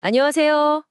안녕하세요.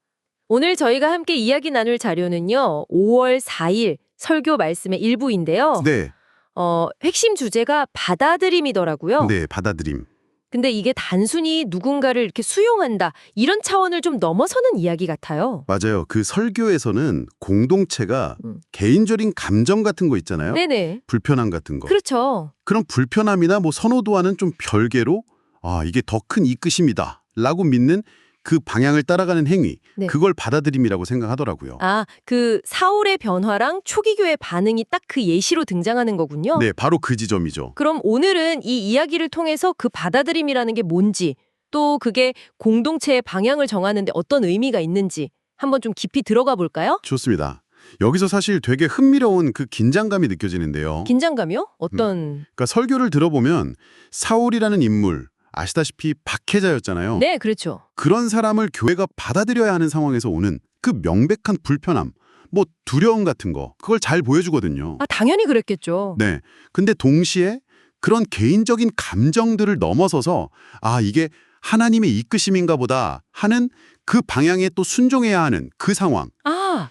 오늘 저희가 함께 이야기 나눌 자료는요. 5월 4일 설교 말씀의 일부인데요. 네, 어, 핵심 주제가 받아들임이더라고요. 네, 받아들임. 근데 이게 단순히 누군가를 이렇게 수용한다 이런 차원을 좀 넘어서는 이야기 같아요. 맞아요. 그 설교에서는 공동체가 음. 개인적인 감정 같은 거 있잖아요. 네네. 불편함 같은 거. 그렇죠. 그런 불편함이나 뭐 선호도와는 좀 별개로 아, 이게 더 큰 이끄심이다. 라고 믿는 그 방향을 따라가는 행위. 네. 그걸 받아들임이라고 생각하더라고요. 아, 그 사울의 변화랑 초기교의 반응이 딱 그 예시로 등장하는 거군요. 네, 바로 그 지점이죠. 그럼 오늘은 이 이야기를 통해서 그 받아들임이라는 게 뭔지 또 그게 공동체의 방향을 정하는데 어떤 의미가 있는지 한번 좀 깊이 들어가 볼까요? 좋습니다. 여기서 사실 되게 흥미로운 그 긴장감이 느껴지는데요. 긴장감이요? 어떤 그러니까 설교를 들어보면 사울이라는 인물 아시다시피 박해자였잖아요. 네, 그렇죠. 그런 사람을 교회가 받아들여야 하는 상황에서 오는 그 명백한 불편함, 뭐 두려움 같은 거 그걸 잘 보여주거든요. 아, 당연히 그랬겠죠. 네. 근데 동시에 그런 개인적인 감정들을 넘어서서 아 이게 하나님의 이끄심인가 보다 하는 그 방향에 또 순종해야 하는 그 상황. 아,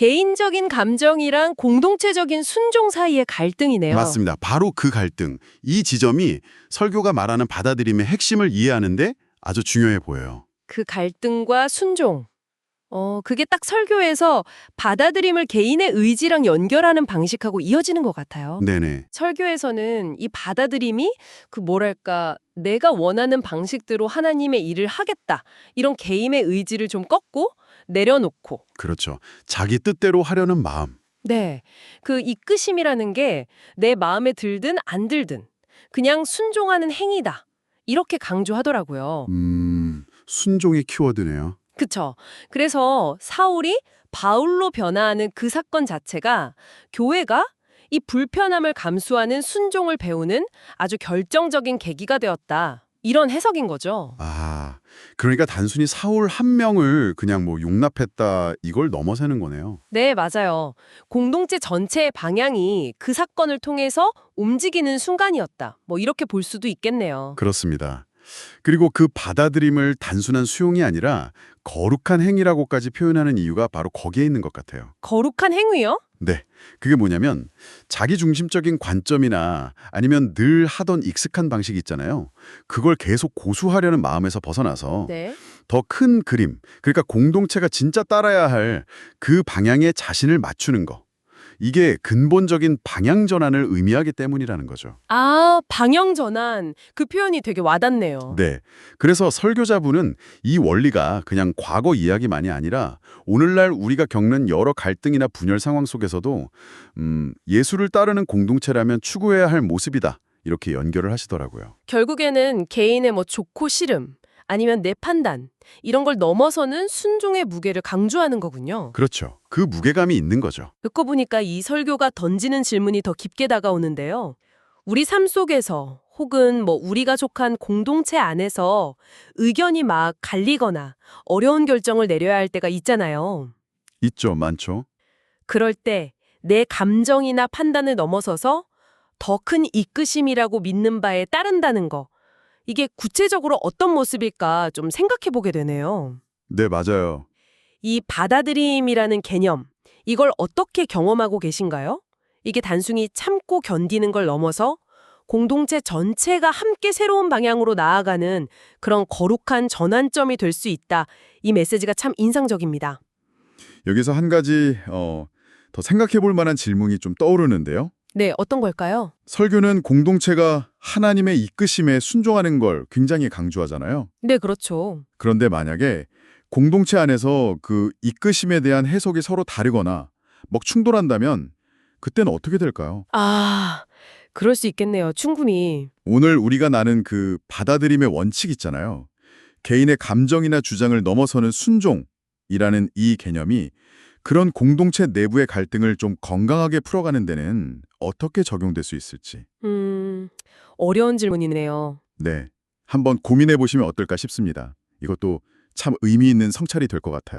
개인적인 감정이랑 공동체적인 순종 사이의 갈등이네요. 맞습니다. 바로 그 갈등. 이 지점이 설교가 말하는 받아들임의 핵심을 이해하는데 아주 중요해 보여요. 그 갈등과 순종. 어, 그게 딱 설교에서 받아들임을 개인의 의지랑 연결하는 방식하고 이어지는 것 같아요. 네네. 설교에서는 이 받아들임이 그 뭐랄까 내가 원하는 방식대로 하나님의 일을 하겠다 이런 개인의 의지를 좀 꺾고 내려놓고 그렇죠. 자기 뜻대로 하려는 마음. 네 그 이끄심이라는 게 내 마음에 들든 안 들든 그냥 순종하는 행위다 이렇게 강조하더라고요. 음, 순종의 키워드네요. 그쵸? 그래서 사울이 바울로 변화하는 그 사건 자체가 교회가 이 불편함을 감수하는 순종을 배우는 아주 결정적인 계기가 되었다. 이런 해석인 거죠. 아, 그러니까 단순히 사울 한 명을 그냥 뭐 용납했다 이걸 넘어서는 거네요. 네, 맞아요. 공동체 전체의 방향이 그 사건을 통해서 움직이는 순간이었다. 뭐 이렇게 볼 수도 있겠네요. 그렇습니다. 그리고 그 받아들임을 단순한 수용이 아니라 거룩한 행위라고까지 표현하는 이유가 바로 거기에 있는 것 같아요. 거룩한 행위요? 네. 그게 뭐냐면 자기 중심적인 관점이나 아니면 늘 하던 익숙한 방식이 있잖아요. 그걸 계속 고수하려는 마음에서 벗어나서 네. 더 큰 그림, 그러니까 공동체가 진짜 따라야 할 그 방향에 자신을 맞추는 거. 이게 근본적인 방향 전환을 의미하기 때문이라는 거죠. 아, 방향 전환. 그 표현이 되게 와닿네요. 네. 그래서 설교자분은 이 원리가 그냥 과거 이야기만이 아니라 오늘날 우리가 겪는 여러 갈등이나 분열 상황 속에서도 음, 예수를 따르는 공동체라면 추구해야 할 모습이다. 이렇게 연결을 하시더라고요. 결국에는 개인의 뭐 좋고 싫음 아니면 내 판단 이런 걸 넘어서는 순종의 무게를 강조하는 거군요. 그렇죠. 그 무게감이 있는 거죠. 듣고 보니까 이 설교가 던지는 질문이 더 깊게 다가오는데요. 우리 삶 속에서 혹은 뭐 우리가 속한 공동체 안에서 의견이 막 갈리거나 어려운 결정을 내려야 할 때가 있잖아요. 있죠. 많죠. 그럴 때 내 감정이나 판단을 넘어서서 더 큰 이끄심이라고 믿는 바에 따른다는 거. 이게 구체적으로 어떤 모습일까 좀 생각해 보게 되네요. 네, 맞아요. 이 받아들임이라는 개념, 이걸 어떻게 경험하고 계신가요? 이게 단순히 참고 견디는 걸 넘어서 공동체 전체가 함께 새로운 방향으로 나아가는 그런 거룩한 전환점이 될 수 있다. 이 메시지가 참 인상적입니다. 여기서 한 가지 어, 더 생각해 볼 만한 질문이 좀 떠오르는데요. 네, 어떤 걸까요? 설교는 공동체가 하나님의 이끄심에 순종하는 걸 굉장히 강조하잖아요. 네, 그렇죠. 그런데 만약에 공동체 안에서 그 이끄심에 대한 해석이 서로 다르거나 막 충돌한다면 그때는 어떻게 될까요? 아, 그럴 수 있겠네요. 충분히. 오늘 우리가 나는 그 받아들임의 원칙 있잖아요. 개인의 감정이나 주장을 넘어서는 순종이라는 이 개념이 그런 공동체 내부의 갈등을 좀 건강하게 풀어가는 데는 어떻게 적용될 수 있을지. 음, 어려운 질문이네요. 네. 한번 고민해 보시면 어떨까 싶습니다. 이것도 참 의미 있는 성찰이 될 것 같아요.